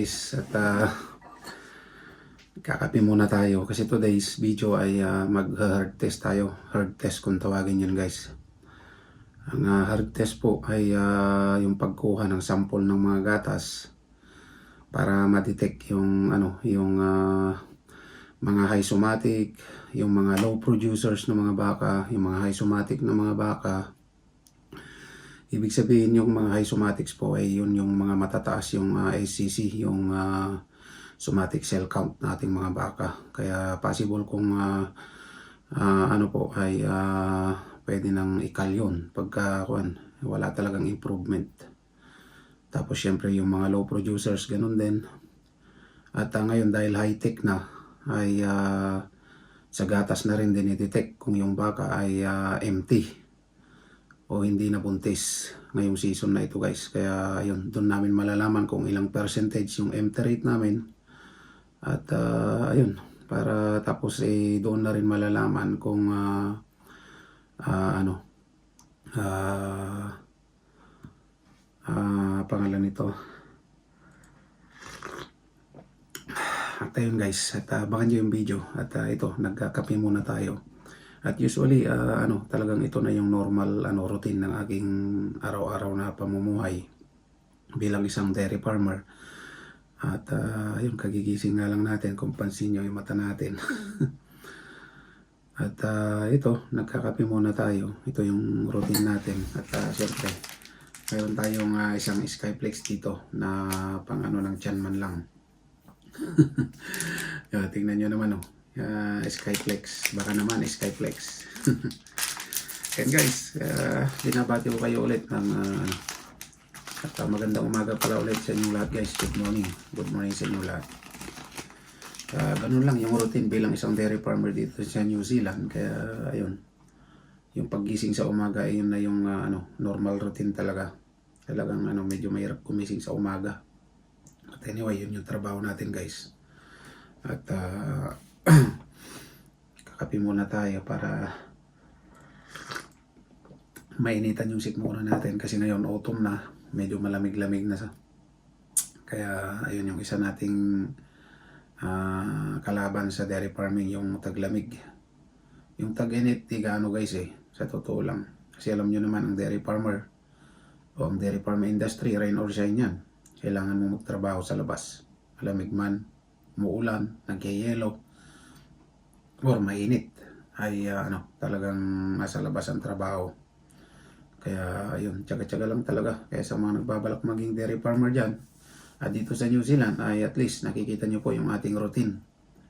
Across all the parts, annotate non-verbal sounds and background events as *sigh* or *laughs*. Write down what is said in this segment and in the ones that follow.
guys at uh, kakape muna tayo kasi today's video ay uh, mag hard test tayo. Hard test kung tawagin yun guys. Ang uh, hard test po ay uh, yung pagkuha ng sample ng mga gatas para ma-detect yung ano yung uh, mga high somatic yung mga low producers ng mga baka yung mga high somatic ng mga baka Ibig sabihin yung mga high somatics po ay yun yung mga matataas yung uh, SCC, yung uh, somatic cell count nating mga baka. Kaya possible kung uh, uh, ano po ay uh, pwede nang ikal yun pagka kuan, wala talagang improvement. Tapos syempre yung mga low producers ganun din. At uh, ngayon dahil high tech na ay uh, sa gatas na rin din i-detect kung yung baka ay uh, empty o hindi nabuntis ngayong season na ito guys. Kaya ayun, doon namin malalaman kung ilang percentage yung empty rate namin. At uh, ayun, para tapos eh doon na rin malalaman kung uh, uh, ano uh, uh, pangalan nito. At ayun guys, at uh, nyo yung video. At uh, ito, nagkakape muna tayo. At usually, uh, ano, talagang ito na yung normal ano, routine ng aking araw-araw na pamumuhay bilang isang dairy farmer. At uh, yung kagigising nga lang natin, kung pansin nyo yung mata natin. *laughs* At uh, ito, nagkakape muna tayo. Ito yung routine natin. At uh, syempre, mayroon tayong uh, isang Skyflex dito na pang ano ng tiyan man lang. *laughs* Yo, tingnan nyo naman oh uh, Skyflex. Baka naman Skyflex. *laughs* And guys, uh, binabati ko kayo ulit ng uh, at uh, magandang umaga pala ulit sa inyong lahat guys. Good morning. Good morning sa inyong lahat. Uh, ganun lang yung routine bilang isang dairy farmer dito sa New Zealand. Kaya ayun, yung paggising sa umaga ayun na yung uh, ano, normal routine talaga. Talagang ano, medyo mahirap kumising sa umaga. But anyway, yun yung trabaho natin guys. At uh, *clears throat* kakape muna tayo para mainitan yung sikmura natin kasi ngayon autumn na. Medyo malamig-lamig na sa kaya ayun yung isa nating uh, kalaban sa dairy farming yung taglamig. Yung tag-init di gaano guys eh. Sa totoo lang. Kasi alam nyo naman ang dairy farmer o ang dairy farm industry rain or shine yan. Kailangan mo magtrabaho sa labas. Malamig man umuulan nagyayelo or mainit. Ay uh, ano talagang nasa labas ang trabaho. Kaya ayun tsaga-tsaga lang talaga. Kaya sa mga nagbabalak maging dairy farmer dyan at dito sa New Zealand ay at least nakikita nyo po yung ating routine.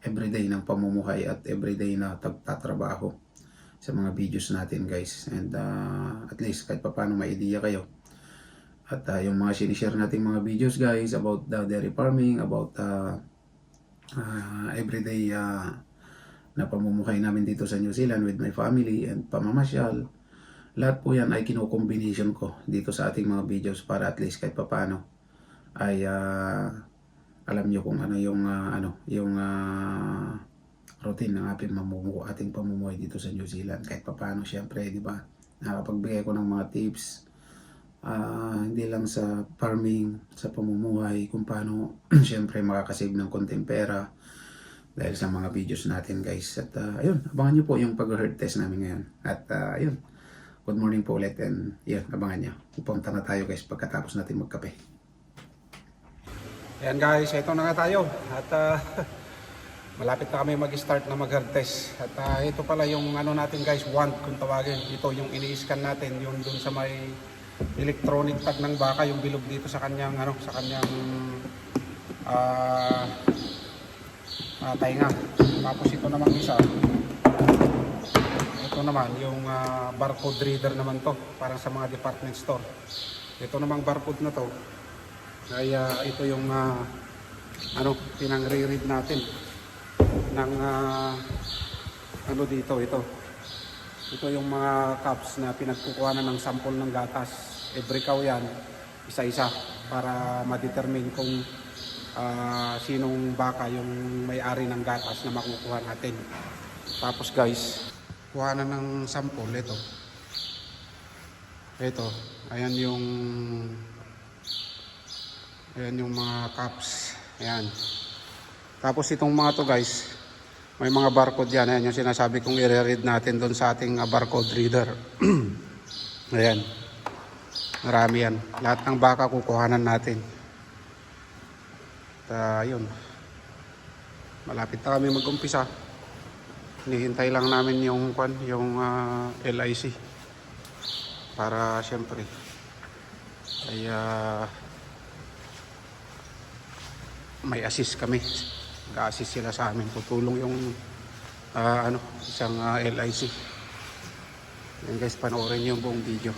Everyday ng pamumuhay at everyday na tagtatrabaho sa mga videos natin guys. And uh, at least kahit pa paano may idea kayo. At uh, yung mga sinishare natin mga videos guys about the dairy farming about uh, uh, everyday uh, na pamumuhay namin dito sa New Zealand with my family and pamamasyal. Lahat po yan ay kino-combination ko dito sa ating mga videos para at least kahit papano ay uh, alam nyo kung ano yung uh, ano yung uh, routine ng ating mamumuhay ating pamumuhay dito sa New Zealand kahit papano syempre di ba nakapagbigay ko ng mga tips uh, hindi lang sa farming sa pamumuhay kung paano *clears throat* syempre makakasave ng konting pera dahil sa mga videos natin guys. At uh, ayun, abangan nyo po yung pag-herd test namin ngayon. At uh, ayun, good morning po ulit and yun, abangan nyo. Pupunta na tayo guys pagkatapos natin magkape. Ayan guys, ito na nga tayo. At uh, *laughs* malapit na kami mag-start na mag-herd test. At uh, ito pala yung ano natin guys, wand kung tawagin. Ito yung ini-scan natin, yung dun sa may electronic tag ng baka, yung bilog dito sa kanyang ano, sa kanyang uh, uh, tainga. Tapos ito naman isa. Ito naman yung uh, barcode reader naman to para sa mga department store. Ito namang barcode na to ay uh, ito yung uh, ano pinang read natin ng uh, ano dito ito. Ito yung mga cups na pinagkukuha ng sample ng gatas. Every cow yan, isa-isa para ma-determine kung uh, sinong baka yung may-ari ng gatas na makukuha natin. Tapos guys, kuha na ng sample ito. Ito, ayan yung Ayan yung mga cups. Ayan. Tapos itong mga to guys, may mga barcode yan. Ayan yung sinasabi kong i-read natin doon sa ating ah, barcode reader. *clears throat* Ayan. Marami yan. Lahat ng baka kukuhanan natin. At yun. Malapit na kami mag-umpisa. Hinihintay lang namin yung kwan, yung ah, LIC. Para syempre ay ah, may assist kami. Ga-assist sila sa amin. Tutulong yung ah, ano, isang ah, LIC. Yan guys, panoorin yung buong video.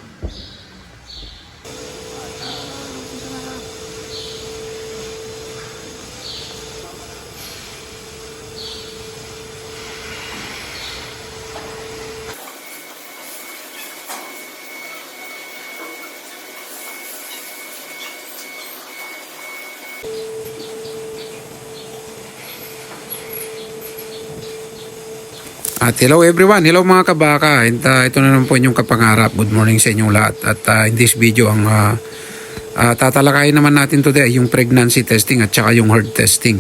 At hello everyone, hello mga kabaka. And, uh, ito na naman po inyong kapangarap. Good morning sa inyong lahat. At uh, in this video, ang uh, uh, tatalakayin naman natin today ay yung pregnancy testing at saka yung herd testing.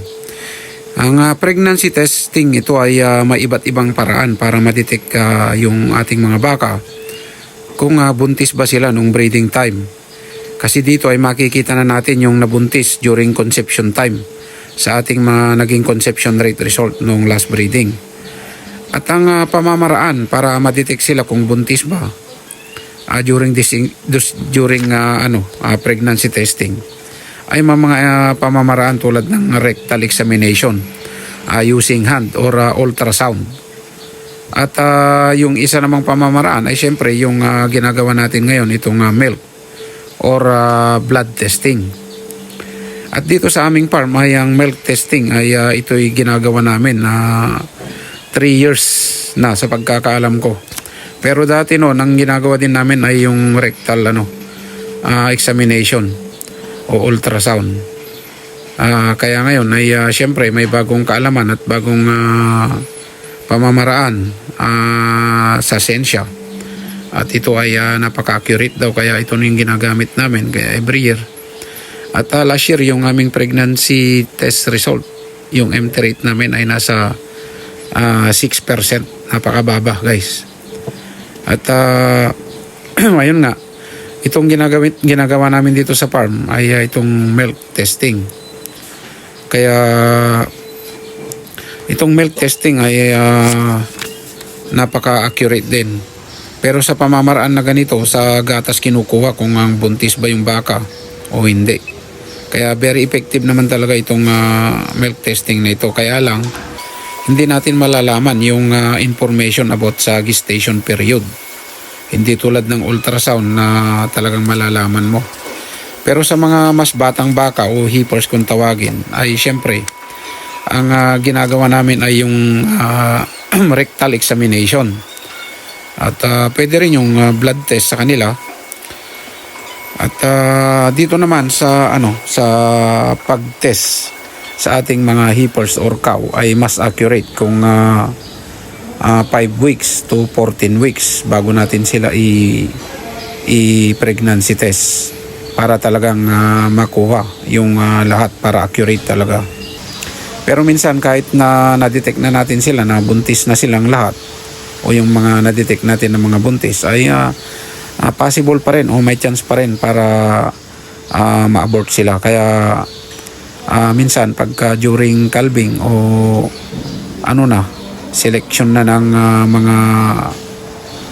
Ang uh, pregnancy testing, ito ay uh, may iba't ibang paraan para ma-detect uh, yung ating mga baka kung uh, buntis ba sila nung breeding time. Kasi dito ay makikita na natin yung nabuntis during conception time sa ating mga naging conception rate result nung last breeding. At ang ah, pamamaraan para ma-detect sila kung buntis ba ah, during this dus- during ah, ano ah, pregnancy testing ay mga ah, pamamaraan tulad ng rectal examination ah, using hand or ah, ultrasound. At ah, yung isa namang pamamaraan ay syempre yung ah, ginagawa natin ngayon itong ah, milk or ah, blood testing. At dito sa aming farm ay ang milk testing ay ah, ito'y ginagawa namin na 3 years na sa pagkakaalam ko. Pero dati no, nang ginagawa din namin ay yung rectal ano, ah, examination o ultrasound. Ah, kaya ngayon ay ah, syempre may bagong kaalaman at bagong ah, pamamaraan ah, sa sensya. At ito ay ah, napaka-accurate daw kaya ito na yung ginagamit namin kaya every year. At ah, last year yung aming pregnancy test result, yung MT rate namin ay nasa ah, 6%. Napakababa guys. At ah, *clears throat* ayun nga, itong ginagamit, ginagawa namin dito sa farm ay ah, itong milk testing. Kaya itong milk testing ay ah, napaka-accurate din. Pero sa pamamaraan na ganito, sa gatas kinukuha kung ang buntis ba yung baka o hindi. Kaya very effective naman talaga itong ah, milk testing na ito. Kaya lang, hindi natin malalaman yung ah, information about sa gestation period. Hindi tulad ng ultrasound na talagang malalaman mo. Pero sa mga mas batang baka o heifers kung tawagin, ay syempre, ang ah, ginagawa namin ay yung ah, *clears throat* rectal examination. At ah, pwede rin yung ah, blood test sa kanila. At ah, dito naman sa ano sa pag-test sa ating mga heifers or cow ay mas accurate kung 5 weeks to 14 weeks bago natin sila i i-pregnancy test para talagang ah, makuha yung ah, lahat para accurate talaga. Pero minsan kahit na na-detect na natin sila na buntis na silang lahat o yung mga na-detect natin na mga buntis ay ah, ah, possible pa rin o may chance pa rin para ah, ma-abort sila. Kaya ah, minsan pagka during calving o ano na selection na ng ah, mga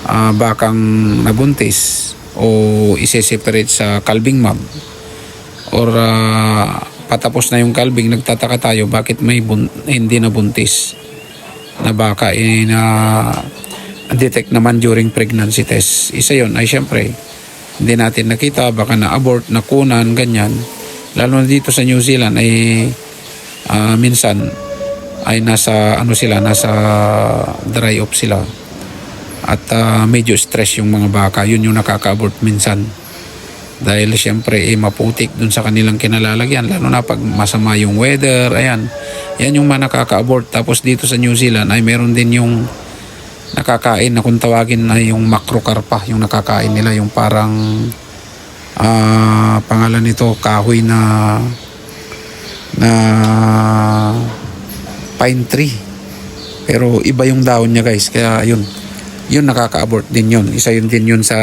ah, bakang nabuntis o ise-separate sa calving mab or ah, patapos na yung calving nagtataka tayo bakit may bun- hindi na buntis na baka eh, na detect naman during pregnancy test. Isa yon ay syempre hindi natin nakita baka na abort nakunan ganyan lalo na dito sa New Zealand ay ah, minsan ay nasa ano sila nasa dry off sila. At ah, medyo stress yung mga baka. Yun yung nakaka-abort minsan. Dahil siyempre eh, maputik dun sa kanilang kinalalagyan. Lalo na pag masama yung weather. Ayan. Yan yung mga nakaka-abort tapos dito sa New Zealand ay meron din yung nakakain na kung tawagin na yung macrocarpa yung nakakain nila yung parang ah, pangalan nito kahoy na na pine tree. Pero iba yung dahon niya guys. Kaya yun. Yun nakaka-abort din yun. Isa yun din yun sa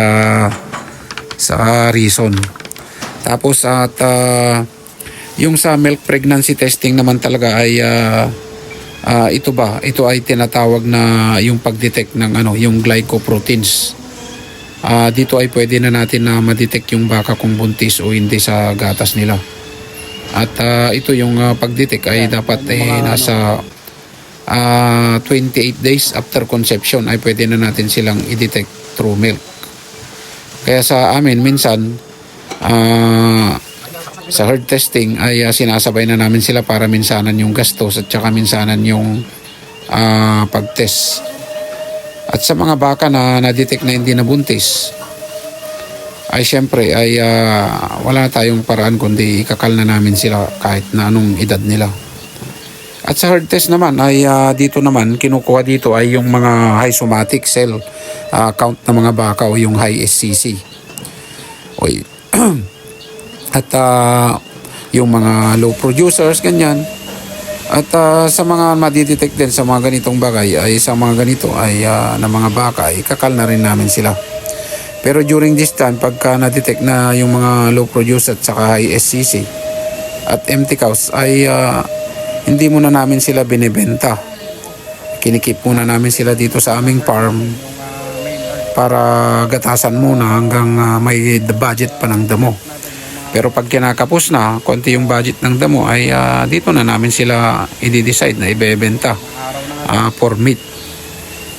sa reason. Tapos at ah, yung sa milk pregnancy testing naman talaga ay ah, ah, ito ba? Ito ay tinatawag na yung pag-detect ng ano, yung glycoproteins. Ah, dito ay pwede na natin na ma-detect yung baka kung buntis o hindi sa gatas nila. At ah, ito yung ah, pag-detect ay dapat eh, nasa ah, 28 days after conception ay pwede na natin silang i-detect through milk. Kaya sa amin minsan ah, sa herd testing ay ah, sinasabay na namin sila para minsanan yung gastos at saka minsanan yung ah, pag-test. At sa mga baka na na-detect na hindi nabuntis, ay syempre ay ah, wala tayong paraan kundi ikakal na namin sila kahit na anong edad nila. At sa herd test naman ay ah, dito naman kinukuha dito ay yung mga high somatic cell ah, count ng mga baka o yung high SCC. Oy. *clears throat* At ah, yung mga low producers ganyan. At ah, sa mga madidetect din sa mga ganitong bagay ay sa mga ganito ay ah, na mga baka ay kakal na rin namin sila. Pero during this time, pagka na-detect na yung mga low produce at saka high SCC at empty cows ay ah, hindi muna namin sila binibenta. Kinikip muna namin sila dito sa aming farm para gatasan muna hanggang ah, may budget pa ng damo. Pero pag kinakapos na, konti yung budget ng damo ay ah, dito na namin sila i-decide na ibebenta ah, for meat.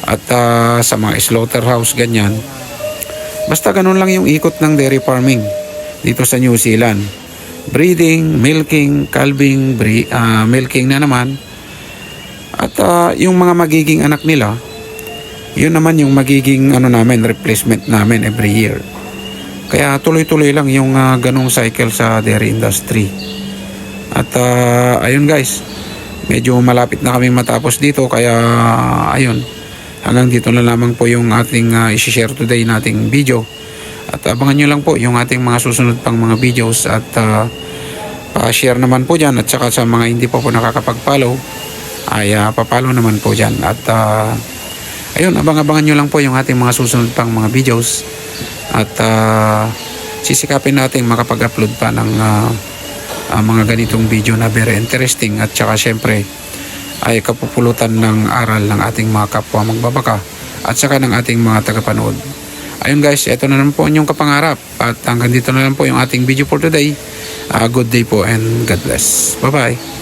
At ah, sa mga slaughterhouse ganyan, Basta ganun lang yung ikot ng dairy farming dito sa New Zealand. Breeding, milking, calving, bre- ah, milking na naman. At ah, yung mga magiging anak nila, yun naman yung magiging ano namin, replacement namin every year. Kaya tuloy-tuloy lang yung ah, ganong cycle sa dairy industry. At ah, ayun guys, medyo malapit na kami matapos dito kaya ayun, hanggang dito na lamang po yung ating uh, isi-share today nating video. At abangan nyo lang po yung ating mga susunod pang mga videos at uh, pa-share naman po dyan at saka sa mga hindi pa po nakakapag-follow ay uh, papalo naman po dyan. At uh, ayun, abang-abangan nyo lang po yung ating mga susunod pang mga videos at uh, sisikapin natin makapag-upload pa ng uh, uh, mga ganitong video na very interesting at saka syempre ay kapupulutan ng aral ng ating mga kapwa magbabaka at saka ng ating mga tagapanood. Ayun guys, ito na naman po inyong kapangarap at hanggang dito na lang po yung ating video for today. Uh, good day po and God bless. Bye-bye.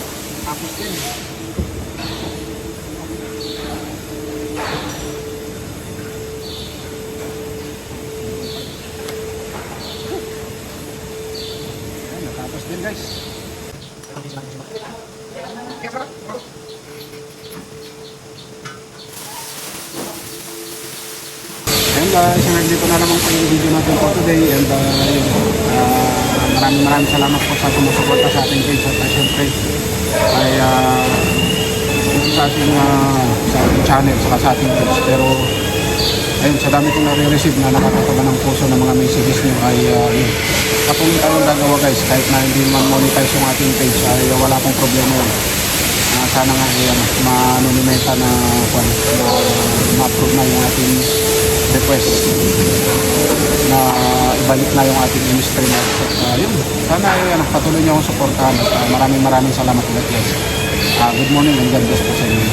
Natapos din guys. And uh, hanggang dito na naman po yung video natin for today. And uh, uh, maraming maraming salamat po sa sumusuporta sa ating page at syempre ay uh, sa ating, uh, sa ating channel saka sa ating page. Pero ayun sa dami kong nare-receive na nakakataba ng puso ng mga messages nyo ay uh, yun. Patuloy tayong gagawa guys kahit na hindi man monetize yung ating page ay uh, wala pong problema yun. Ah, sana nga ay ano, manunimenta na kwan, na ma-approve na yung ating request. Na ibalik na yung ating ministry na. Uh, yun, sana ay ano, patuloy niyo akong suportahan. At ah, maraming maraming salamat ulit guys. Ah, good morning and God bless po sa inyo.